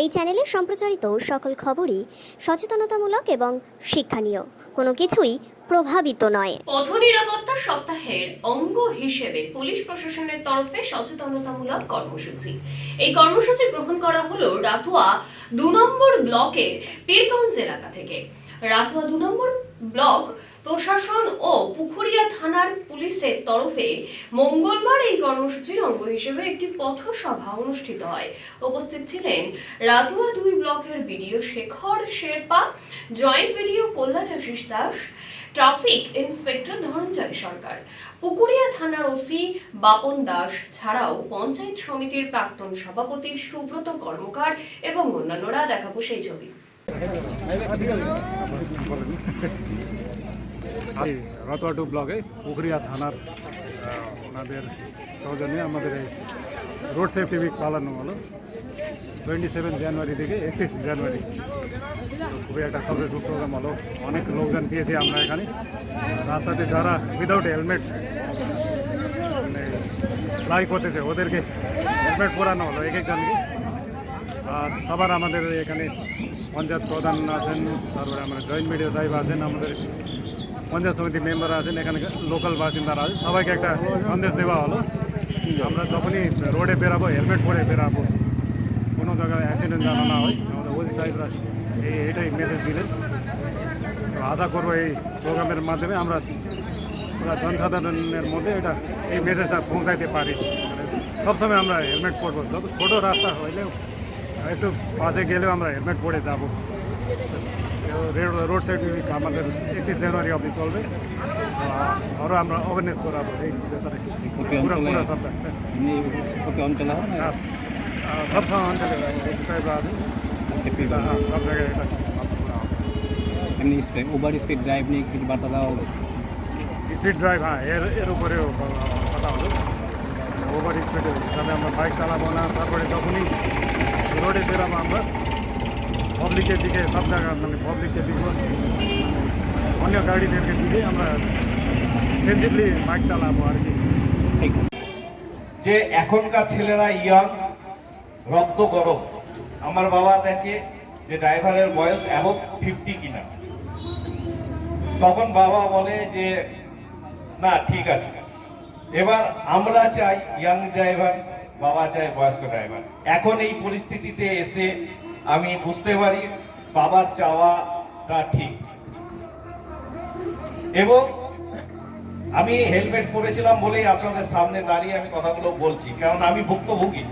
এই চ্যানেলে সম্প্রচারিত সকল খবরই সচেতনতামূলক এবং শিক্ষণীয়। কোনো কিছুই প্রভাবিত নয়। পথ নিরাপত্তা সপ্তাহের অঙ্গ হিসেবে পুলিশ প্রশাসনের তরফে সচেতনতামূলক কর্মসূচি। এই কর্মসূচি গ্রহণ করা হলো রাতুয়া দু নম্বর ব্লকের পীরগঞ্জ এলাকা থেকে। রাতুয়া দু নম্বর ব্লক প্রশাসন ও পুকুরিয়া থানার পুলিশের তরফে মঙ্গলবার এই কর্মসূচির অঙ্গ হিসেবে একটি পথসভা অনুষ্ঠিত হয়। উপস্থিত ছিলেন রাতুয়া দুই ব্লকের BDO Shekhar Sherpa, joint BDO Kalyan Ashis Das, traffic inspector Dhananjay Sarkar. Pukuria থানার ওসি বাপন দাস ছাড়াও পঞ্চায়েত সমিতির প্রাক্তন সভাপতি সুব্রত কর্মকার এবং অন্যান্যরা দেখাবো সেই ছবি। এই রতোয়া টু ব্লকে পুকুরিয়া থানার ওনাদের সৌজন্যে আমাদের এই রোড সেফটি উইক পালন হলো। টোয়েন্টি সেভেন জানুয়ারি থেকে একত্রিশ জানুয়ারি খুবই একটা সাকসেসফুল প্রোগ্রাম হলো। অনেক লোকজন পেয়েছি আমরা এখানে। রাস্তাতে যারা উইদাউট হেলমেট ফ্লাই করতেছে, ওদেরকে হেলমেট পরানো হলো এক একজনকে। আর সবার আমাদের এখানে পঞ্চায়েত প্রধান আছেন, তারপরে আমাদের জয়েন্ট মিডিয়া সাহেব আছেন আমাদের। পঞ্চায়েত সমিতি মেম্বার আছেন, এখানে লোকাল বাসিন্দারা আছেন সবাইকে একটা সন্দেশ দেওয়া হলো। আমরা যখনই রোডে বেরাবো, হেলমেট পরে বেরাবো, কোনো জায়গায় অ্যাক্সিডেন্ট যেন না হয়, আমাদের ওসি সাহেবরা এই এটাই মেসেজ দিলেন। আশা করব এই প্রোগ্রামের মাধ্যমে আমরা পুরা জনসাধারণের মধ্যে এটা এই মেসেজটা পৌঁছাইতে পারি। সবসময় আমরা হেলমেট পরবো। যত ছোটো রাস্তা হইলেও একটু পাশে গেলেও আমরা হেলমেট পরে যাব। রোড সাইড আমাদের একত্রিশ জানুয়ারি অবধি চলবে। তো আরও আমরা অ্যাওয়ারনেস করাবো এই ব্যাপারে পুরো পুরো এমনি প্রতি অঞ্চলে সব সময় অঞ্চলে আছেন সেফটি হ্যাঁ, সব জায়গায় এমনি ওভার স্পিড ড্রাইভ নিয়ে কিছু বার্তা দেওয়া হলো স্পিড ড্রাইভ হ্যাঁ এর এর উপরেও কথা হলো ওভার স্পিডে যাতে আমরা বাইক চালাবো না। তারপরে যখনই রোডে বেরাবো আমরা পাবলিকের দিকে, সব জায়গা মানে পাবলিকের দিকে, অন্য গাড়িদেরকে দিকে আমরা সেন্সিভলি বাইক চালাবো আর কি। যে এখনকার ছেলেরা ইয়াং রক্ত গরম। আমার বাবা দেখে যে ড্রাইভারের বয়স অ্যাবভ ফিফটি কিনা। তখন বাবা বলে যে, না, ঠিক আছে। এবার আমরা চাই ইয়াং ড্রাইভার বাবা চাই বয়স্ক ড্রাইভার এখন এই পরিস্থিতিতে এসে আমি বুঝতে পারি বাবার চাওয়াটা ঠিক। এবং আমি হেলমেট পরেছিলাম বলেই আপনাদের সামনে দাঁড়িয়ে আমি কথাগুলো বলছি, কারণ আমি ভুক্তভোগী।